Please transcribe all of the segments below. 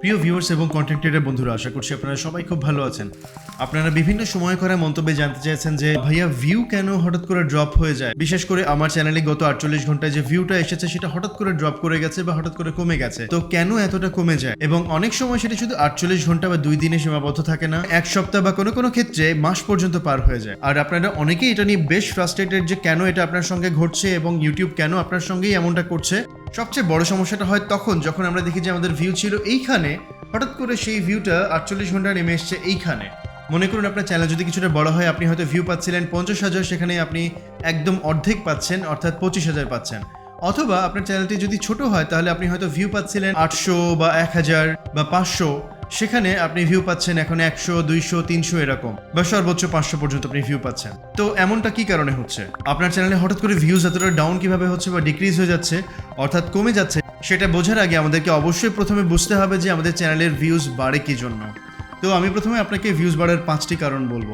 প্রিয় ভিউয়ার্স এবং content creator বন্ধুরা, আশা করছি আপনারা সবাই খুব ভালো আছেন। আপনারা বিভিন্ন সময় করা মন্তব্যে জানতে চেয়েছেন যে, ভাইয়া ভিউ কেন হঠাৎ করে ড্রপ হয়ে যায়? বিশেষ করে আমার চ্যানেলে গত আটচল্লিশ ঘন্টায় যে ভিউটা এসেছে, সেটা হঠাৎ করে ড্রপ করে গেছে বা হঠাৎ করে কমে গেছে। তো কেন এতটা কমে যায়? এবং অনেক সময় সেটা শুধু আটচল্লিশ ঘণ্টা বা দুই দিনে সীমাবদ্ধ থাকে না, এক সপ্তাহ বা কোনো কোনো ক্ষেত্রে মাস পর্যন্ত পার হয়ে যায়। আর আপনারা অনেকেই এটা নিয়ে বেশ ফ্রাস্ট্রেটেড যে কেন এটা আপনার সঙ্গে ঘটছে এবং ইউটিউব কেন আপনার সঙ্গেই এমনটা করছে। সবচেয়ে বড় সমস্যাটা হয় তখন যখন আমরা দেখি যে আমাদের ভিউ ছিল এইখানে, হঠাৎ করে সেই ভিউটা আটচল্লিশ ঘণ্টা নেমে এসছে এইখানে। মনে করুন আপনার চ্যানেল যদি কিছুটা বড় হয়, আপনি হয়তো ভিউ পাচ্ছিলেন পঞ্চাশ হাজার, সেখানে আপনি একদম অর্ধেক পাচ্ছেন, অর্থাৎ পঁচিশ হাজার পাচ্ছেন। অথবা আপনার চ্যানেলটি যদি ছোট হয়, তাহলে আপনি হয়তো ভিউ পাচ্ছিলেন আটশো বা এক হাজার বা পাঁচশো। সেখানে আপনি ভিউ পাচ্ছেন এখন একশো, দুইশো, তিনশো এরকম বা সর্বোচ্চ পাঁচশো পর্যন্ত আপনি ভিউ পাচ্ছেন। তো এমনটা কি কারণে হচ্ছে? আপনার চ্যানেলে হঠাৎ করে ভিউজ এতটা ডাউন কীভাবে হচ্ছে বা ডিক্রিজ হয়ে যাচ্ছে, অর্থাৎ কমে যাচ্ছে, সেটা বোঝার আগে আমাদেরকে অবশ্যই প্রথমে বুঝতে হবে যে আমাদের চ্যানেলের ভিউজ বাড়ে কি জন্য। তো আমি প্রথমে আপনাকে ভিউজ বাড়ার পাঁচটি কারণ বলব।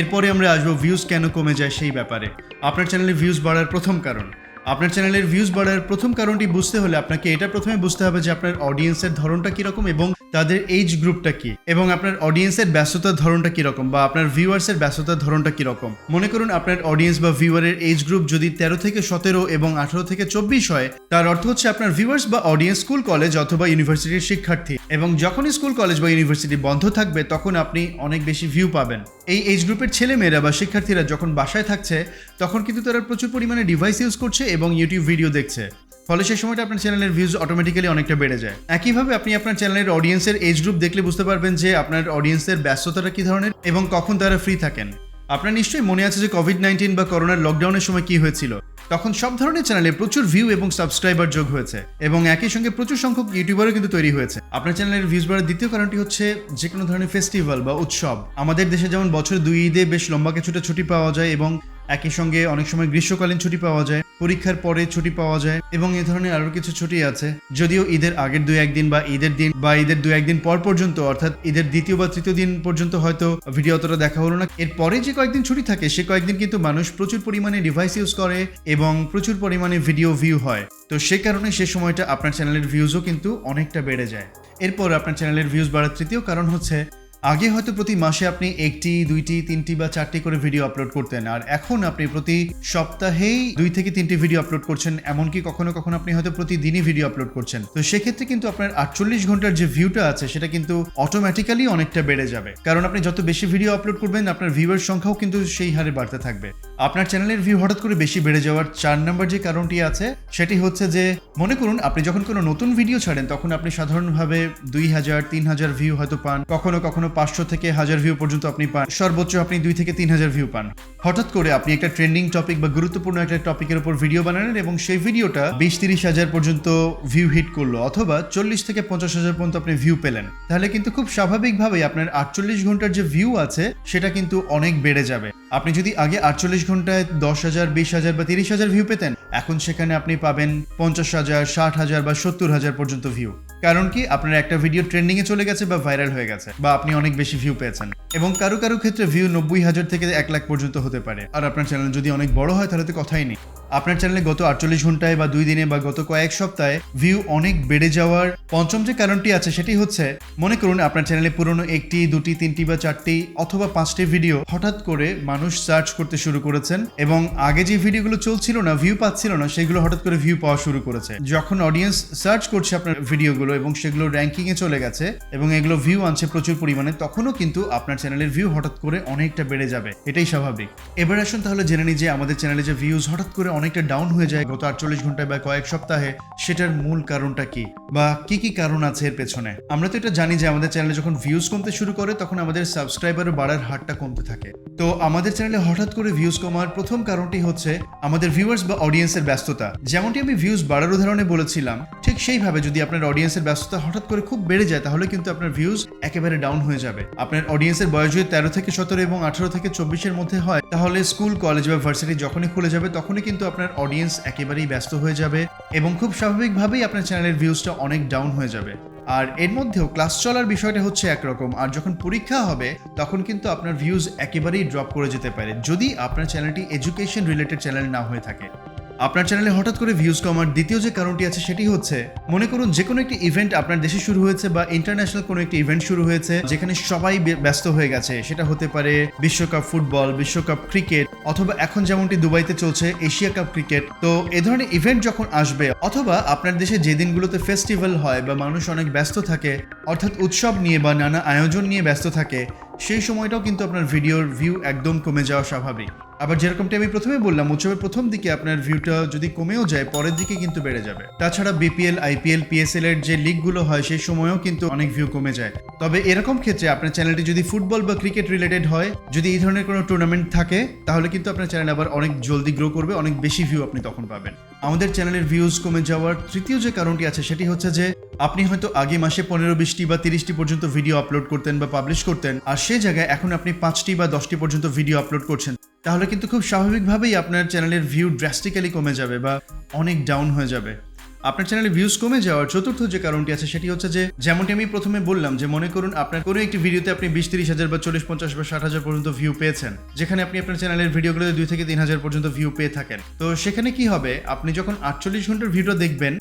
এরপরে আমরা আসব ভিউজ কেন কমে যায় সেই ব্যাপারে। আপনার চ্যানেলে ভিউজ বাড়ার প্রথম কারণ। আপনার চ্যানেলের ভিউজ বাড়ার প্রথম কারণটি বুঝতে হলে আপনাকে এটা প্রথমে বুঝতে হবে যে আপনার অডিয়েন্সের ধরনটা কীরকম এবং তাদের এইজ গ্রুপটা কি? এবং আপনার অডিয়েন্সের ব্যস্ততার ধরনটা কীরকম? বা আপনার ভিউয়ার্সের ব্যস্ততার ধরনটা কীরকম? মনে করুন আপনার অডিয়েন্স বা ভিউয়ারের এইজ গ্রুপ যদি তেরো থেকে সতেরো এবং আঠারো থেকে চব্বিশ হয়, তার অর্থ হচ্ছে আপনার ভিউয়ার্স বা অডিয়েন্স স্কুল কলেজ অথবা ইউনিভার্সিটির শিক্ষার্থী। এবং যখনই স্কুল কলেজ বা ইউনিভার্সিটি বন্ধ থাকবে, তখন আপনি অনেক বেশি ভিউ পাবেন। এই এইজ গ্রুপের ছেলেমেয়েরা বা শিক্ষার্থীরা যখন বাসায় থাকছে, তখন কিন্তু তারা প্রচুর পরিমাণে ডিভাইস ইউজ করছে এবং ইউটিউব ভিডিও দেখছে। ফলে সেই সময়টা আপনার চ্যানেলের ভিউজ অটোমেটিক্যালি অনেকটা বেড়ে যায়। একইভাবে আপনি আপনার চ্যানেলের অডিয়েন্সের এজ গ্রুপ দেখলে বুঝতে পারবেন যে আপনার অডিয়েন্সের ব্যস্ততাটা কী ধরনের এবং কখন তারা ফ্রি থাকেন। আপনার নিশ্চয়ই মনে আছে যে কোভিড নাইন্টিন বা করোনার লকডাউনের সময় কি হয়েছিল? তখন সব ধরনের চ্যানেলে প্রচুর ভিউ এবং সাবস্ক্রাইবার যোগ হয়েছে এবং একই সঙ্গে প্রচুর সংখ্যক ইউটিউবারও কিন্তু তৈরি হয়েছে। আপনার চ্যানেলের ভিউজ বাড়ার দ্বিতীয় কারণটি হচ্ছে যে কোনো ধরনের ফেস্টিভ্যাল বা উৎসব, আমাদের দেশে যেমন বছর দুই ঈদে বেশ লম্বা কিছুটা ছুটি পাওয়া যায় এবং একই সঙ্গে অনেক সময় গ্রীষ্মকালীন ছুটি পাওয়া যায়। পরীক্ষার পরে ছুটি পাওয়া যায় এবং এ ধরনের আরও কিছু ছুটি আছে, যদিও ঈদের আগের দুই একদিন বা ঈদের দিন বা ঈদের দুই একদিন পর পর্যন্ত, অর্থাৎ ঈদের দ্বিতীয় বা তৃতীয় দিন পর্যন্ত হয়তো ভিডিও অতটা দেখা হলো না। এরপরে যে কয়েকদিন ছুটি থাকে, সে কয়েকদিন কিন্তু মানুষ প্রচুর পরিমাণে ডিভাইস ইউজ করে এবং প্রচুর পরিমাণে ভিডিও ভিউ হয়। তো সে কারণে সে সময়টা আপনার চ্যানেলের ভিউজও কিন্তু অনেকটা বেড়ে যায়। এরপর আপনার চ্যানেলের ভিউজ বাড়ার তৃতীয় কারণ হচ্ছে আগে হয়তো প্রতি মাসে আপনি একটি, দুইটি, তিনটি বা চারটি করে ভিডিও আপলোড করতেন, আর এখন আপনি প্রতি সপ্তাহেই দুই থেকে তিনটি ভিডিও আপলোড করছেন, এমনকি কখনো কখনো আপনি হয়তো প্রতিদিনই ভিডিও আপলোড করছেন। তো সেক্ষেত্রে কিন্তু আপনার আটচল্লিশ ঘণ্টার যে ভিউটা আছে, সেটা কিন্তু অটোমেটিক্যালি অনেকটা বেড়ে যাবে। কারণ আপনি যত বেশি ভিডিও আপলোড করবেন, আপনার ভিউয়ের সংখ্যাও কিন্তু সেই হারে বাড়তে থাকবে। আপনার চ্যানেলের ভিউ হঠাৎ করে বেশি বেড়ে যাওয়ার চার নম্বর যে কারণটি আছে, সেটি হচ্ছে যে, মনে করুন আপনি যখন কোনো নতুন ভিডিও ছাড়েন, তখন আপনি সাধারণভাবে দুই হাজার, তিন হাজার ভিউ হয়তো পান, কখনো কখনো পাঁচশো থেকে হাজার ভিউ পর্যন্ত আপনি পান। সর্বোচ্চ আপনি দুই থেকে তিন হাজার ভিউ পান। হঠাৎ করে আপনি একটা ট্রেন্ডিং টপিক বা গুরুত্বপূর্ণ একটা টপিকের উপর ভিডিও বানালেন এবং সেই ভিডিওটা বিশ তিরিশ হাজার পর্যন্ত ভিউ হিট করল অথবা চল্লিশ থেকে পঞ্চাশ হাজার পর্যন্ত আপনি ভিউ পেলেন। তাহলে কিন্তু খুব স্বাভাবিকভাবেই আপনার আটচল্লিশ ঘণ্টার যে ভিউ আছে, সেটা কিন্তু অনেক বেড়ে যাবে। আপনি যদি আগে আটচল্লিশ ঘন্টায় দশ হাজার, বিশ হাজার বা তিরিশ হাজার ভিউ পেতেন, এখন সেখানে আপনি পাবেন পঞ্চাশ হাজার, ষাট হাজার বা সত্তর হাজার পর্যন্ত ভিউ কারণ কি, আপনার একটা ভিডিও ট্রেন্ডিং এ চলে গেছে বা ভাইরাল হয়ে গেছে, বা আপনি অনেক বেশি ভিউ পেয়েছেন। এবং কারও কারও ক্ষেত্রে ভিউ নব্বই হাজার থেকে এক লাখ পর্যন্ত হতে পারে। আর আপনার চ্যানেল যদি অনেক বড় হয়, তাহলে তো কথাই নেই। আপনার চ্যানেলে গত আটচল্লিশ ঘন্টায় বা দুই দিনে বা গত কয়েক সপ্তাহে ভিউ অনেক বেড়ে যাওয়ার পঞ্চম যে কারণটি আছে সেটি হচ্ছে, মনে করুন আপনার চ্যানেলে পুরনো একটি, দুটি, তিনটি বা চারটি অথবা পাঁচটি ভিডিও হঠাৎ করে মানুষ সার্চ করতে শুরু করেছেন এবং আগে যে ভিডিওগুলো চলছিল না ভিউ পাচ্ছিল না, সেগুলো হঠাৎ করে ভিউ পাওয়া শুরু করেছে। যখন অডিয়েন্স সার্চ করছে আপনার ভিডিওগুলো এবং সেগুলো র্যাঙ্কিং এ চলে গেছে এবং এগুলো ভিউ আনছে প্রচুর পরিমাণে, তখনও কিন্তু আপনার চ্যানেলের ভিউ হঠাৎ করে অনেকটা বেড়ে যাবে। এটাই স্বাভাবিক। এবার আসুন তাহলে জেনে নিই যে আমাদের চ্যানেলে যে ভিউজ হঠাৎ করে অনেকটা ডাউন হয়ে যায় গত আটচল্লিশ ঘন্টায় বা কয়েক সপ্তাহে, সেটার মূল কারণটা কি? বা কি কি কারণ আছে এর পেছনে? আমরা তো এটা জানি যে আমাদের চ্যানেলে যখন ভিউজ কমতে শুরু করে, তখন আমাদের সাবস্ক্রাইবারও বাড়ার হারটা কমতে থাকে। তো আমাদের চ্যানেলে হঠাৎ করে ভিউজ কমার প্রথম কারণটি হচ্ছে আমাদের ভিউয়ার্স বা অডিয়েন্সের ব্যস্ততা। যেমনটি আমি ভিউজ বাড়ার উদাহরণে বলেছিলাম, ঠিক সেইভাবে যদি আপনার অডিয়েন্সের ব্যস্ততা হঠাৎ করে খুব বেড়ে যায়, তাহলে কিন্তু আপনার ভিউজ একেবারে ডাউন হয়ে যাবে। আপনার অডিয়েন্সের বয়স যদি তেরো থেকে সতেরো এবং আঠারো থেকে চব্বিশের মধ্যে হয়, তাহলে স্কুল কলেজ বা ভার্সিটি যখনই খুলে যাবে, তখনই কিন্তু আপনার অডিয়েন্স একেবারেই ব্যস্ত হয়ে যাবে এবং খুব স্বাভাবিকভাবেই আপনার চ্যানেলের ভিউজটা অনেক ডাউন হয়ে যাবে। আর এর মধ্যেও ক্লাস চলার বিষয়টা হচ্ছে একরকম, আর যখন পরীক্ষা হবে, তখন কিন্তু আপনার ভিউজ একেবারেই ড্রপ করে যেতে পারে, যদি আপনার চ্যানেলটি এডুকেশন রিলেটেড চ্যানেল না হয়ে থাকে। আপনার চ্যানেলে হঠাৎ করে ভিউজ কমার দ্বিতীয় যে কারণটি আছে সেটি হচ্ছে, মনে করুন যে কোনো একটি ইভেন্ট আপনার দেশে শুরু হয়েছে বা ইন্টারন্যাশনাল কোনো একটি ইভেন্ট শুরু হয়েছে যেখানে সবাই ব্যস্ত হয়ে গেছে। সেটা হতে পারে বিশ্বকাপ ফুটবল, বিশ্বকাপ ক্রিকেট অথবা এখন যেমনটি দুবাইতে চলছে, এশিয়া কাপ ক্রিকেট তো এ ধরনের ইভেন্ট যখন আসবে অথবা আপনার দেশে যে দিনগুলোতে ফেস্টিভ্যাল হয় বা মানুষ অনেক ব্যস্ত থাকে, অর্থাৎ উৎসব নিয়ে বা নানা আয়োজন নিয়ে ব্যস্ত থাকে, সেই সময়টাও কিন্তু আপনার ভিডিওর ভিউ একদম কমে যাওয়া স্বাভাবিক। আবার যেরকমটি আমি প্রথমে বললাম, উৎসবের প্রথম দিকে আপনার ভিউটা যদি কমেও যায়, পরের দিকে কিন্তু বেড়ে যাবে। তাছাড়া বিপিএল আইপিএল পিএসএল এর যে লিগগুলো হয়, সেই সময়েও কিন্তু অনেক ভিউ কমে যায়। তবে এরকম ক্ষেত্রে আপনার চ্যানেলটি যদি ফুটবল বা ক্রিকেট রিলেটেড হয়, যদি এই ধরনের কোনো টুর্নামেন্ট থাকে, তাহলে কিন্তু আপনার চ্যানেল আবার অনেক জলদি গ্রো করবে, অনেক বেশি ভিউ আপনি তখন পাবেন। আমাদের চ্যানেলের ভিউজ কমে যাওয়ার তৃতীয় যে কারণটি আছে, সেটি হচ্ছে যে, আপনি হয়তো আগে মাসে পনেরো, বিশটি বা তিরিশটি পর্যন্ত ভিডিও আপলোড করতেন বা পাবলিশ করতেন, আর সেই জায়গায় এখন আপনি পাঁচটি বা দশটি পর্যন্ত ভিডিও আপলোড করছেন। তাহলে কিন্তু খুব স্বাভাবিকভাবেই আপনার চ্যানেলের ভিউ ড্রাস্টিক্যালি কমে যাবে বা অনেক ডাউন হয়ে যাবে। আপনার চ্যানেলে ভিউজ কমে যাওয়ার চতুর্থ যে কারণটি আছে সেটি হচ্ছে যে, যেমনটি আমি প্রথমে বললাম যে মনে করুন আপনার কোনো একটি ভিডিওতে আপনি বিশ তিরিশ হাজার বা চল্লিশ পঞ্চাশ বা ষাট হাজার পর্যন্ত ভিউ পেয়েছেন, যেখানে আপনি আপনার চ্যানেলের ভিডিওগুলোতে দুই থেকে তিন হাজার পর্যন্ত ভিউ পেয়ে থাকেন। তো সেখানে কি হবে? আপনি যখন আটচল্লিশ ঘণ্টার ভিডিও দেখবেন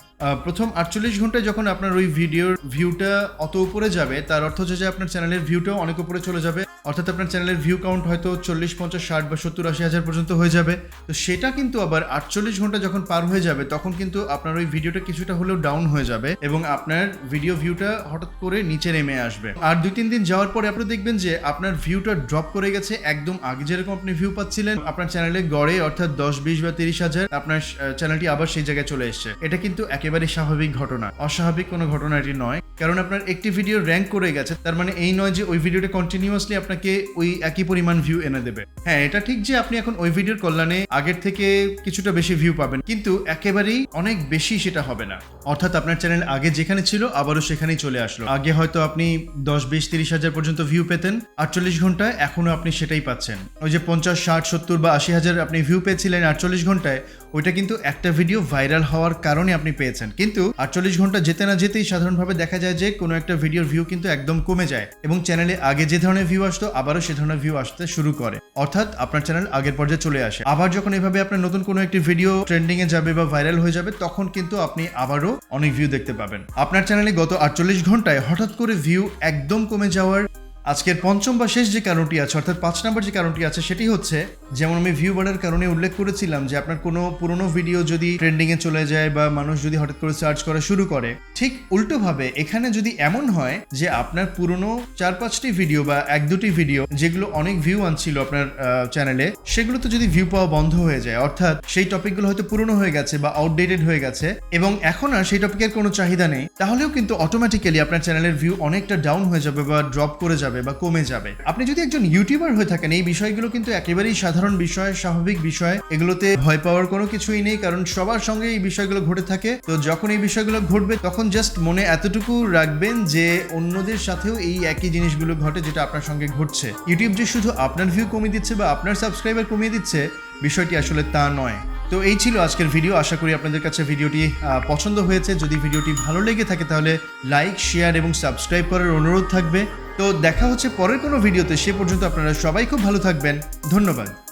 প্রথম আটচল্লিশ ঘন্টায় যখন আপনার ওই ভিডিওর ভিউটা অত উপরে যাবে, তার অর্থ হচ্ছে যে আপনার চ্যানেলের ভিউটাও অনেক উপরে চলে যাবে। অর্থাৎ আপনার চ্যানেলের ভিউ কাউন্ট হয়তো চল্লিশ, পঞ্চাশ, ষাট বা সত্তর, আশি হাজার পর্যন্ত হয়ে যাবে। তো সেটা কিন্তু আবার আটচল্লিশ ঘণ্টা যখন পার হয়ে যাবে, তখন কিন্তু আপনার ওই ভিডিওটা কিছুটা হলেও ডাউন হয়ে যাবে এবং আপনার ভিডিও ভিউটা হঠাৎ করে নিচে নেমে আসবে। আর দুই, তিন দিন যাওয়ার পরে আপনি দেখবেন যে আপনার ভিউটা ড্রপ করে গেছে। একদম আগে যেরকম আপনি ভিউ পাচ্ছিলেন, আপনার চ্যানেলে গড়ে অর্থাৎ দশ, বিশ বা তিরিশ হাজার আপনার চ্যানেলটি আবার সেই জায়গায় চলে এসছে। এটা কিন্তু একেবারে স্বাভাবিক ঘটনা। অস্বাভাবিক কোনো ঘটনা এটি নয়। কারণ আপনার একটি ভিডিও র্যাঙ্ক করে গেছে, তার মানে এই নয় যে ওই ভিডিওটা কন্টিনিউয়াসলি আপনাকে ওই একই পরিমাণ ভিউ এনে দেবে। হ্যাঁ এটা ঠিক যে আপনি এখন ওই ভিডিওর কল্যাণে আগের থেকে কিছুটা বেশি ভিউ পাবেন, কিন্তু একেবারেই অনেক বেশি সেটা হবে না। অর্থাৎ আপনার চ্যানেল আগে যেখানে ছিল, আবারও সেখানেই চলে আসলো। আগে হয়তো আপনি দশ, বিশ, তিরিশ হাজার পর্যন্ত ভিউ পেতেন, আটচল্লিশ ঘন্টায় এখনও আপনি সেটাই পাচ্ছেন। ওই যে পঞ্চাশ, ষাট, সত্তর বা আশি হাজার আপনি ভিউ পেয়েছিলেন আটচল্লিশ ঘন্টায় ওইটা কিন্তু একটা ভিডিও ভাইরাল হওয়ার কারণে আপনি পেয়েছেন। কিন্তু আটচল্লিশ ঘণ্টা যেতে না যেতেই সাধারণভাবে দেখা যায় যে কোনো একটা ভিডিওর ভিউ কিন্তু একদম কমে যায় এবং চ্যানেলে আগে যে ধরনের ভিউ আসতো, আবারও সে ধরনের ভিউ আসতে শুরু করে। অর্থাৎ আপনার চ্যানেল আগের পর্যায়ে চলে আসে। আবার যখন এভাবে আপনার নতুন কোনো একটি ভিডিও ট্রেন্ডিং এ যাবে বা ভাইরাল হয়ে যাবে, তখন কিন্তু আপনি আবারও অনেক ভিউ দেখতে পাবেন। আপনার চ্যানেলে গত আটচল্লিশ ঘন্টায় হঠাৎ করে ভিউ একদম কমে যাওয়ার আজকের পঞ্চম বা শেষ যে কারণটি আছে, অর্থাৎ পাঁচ নম্বর যে কারণটি আছে, সেটি হচ্ছে, যেমন আমি ভিউ বাড়ার কারণে উল্লেখ করেছিলাম যে আপনার কোনো পুরনো ভিডিও যদি ট্রেন্ডিং এ চলে যায় বা মানুষ যদি হঠাৎ করে সার্চ করা শুরু করে, ঠিক উল্টোভাবে এখানে যদি এমন হয় যে আপনার পুরনো চার পাঁচটি ভিডিও বা এক দুটি ভিডিও যেগুলো অনেক ভিউ আনছিল আপনার চ্যানেলে সেগুলোতে যদি ভিউ পাওয়া বন্ধ হয়ে যায়, অর্থাৎ সেই টপিকগুলো হয়তো পুরনো হয়ে গেছে বা আউটডেটেড হয়ে গেছে, এবং এখন আর সেই টপিকের কোনো চাহিদা নেই, তাহলেও কিন্তু অটোমেটিক্যালি আপনার চ্যানেলের ভিউ অনেকটা ডাউন হয়ে যাবে বা ড্রপ করে যাবে। বা কমে যাবে। আপনি যদি একজন ইউটিউবার হয়ে থাকেন, এই বিষয়গুলো কিন্তু একেবারেই সাধারণ বিষয়, স্বাভাবিক বিষয়। এগুলোতে ভয় পাওয়ার কোনো কিছুই নেই, কারণ সবার সঙ্গে এই বিষয়গুলো ঘটে থাকে। তো যখন এই বিষয়গুলো ঘটবে, তখন জাস্ট মনে এতটুকু রাখবেন যে, অন্যদের সাথেও এই একই জিনিসগুলো ঘটে যেটা আপনার সঙ্গে ঘটছে। ইউটিউব যে শুধু আপনার ভিউ কমিয়ে দিচ্ছে বা আপনার সাবস্ক্রাইবার কমিয়ে দিচ্ছে, বিষয়টি আসলে তা নয়। তো এই ছিল আজকের ভিডিও আশা করি আপনাদের কাছে ভিডিওটি পছন্দ হয়েছে। যদি ভিডিওটি ভালো লেগে থাকে, তাহলে লাইক শেয়ার এবং সাবস্ক্রাইব করার অনুরোধ থাকবে। তো দেখা হচ্ছে পরের কোনো ভিডিওতে সে পর্যন্ত আপনারা সবাই খুব ভালো থাকবেন। ধন্যবাদ।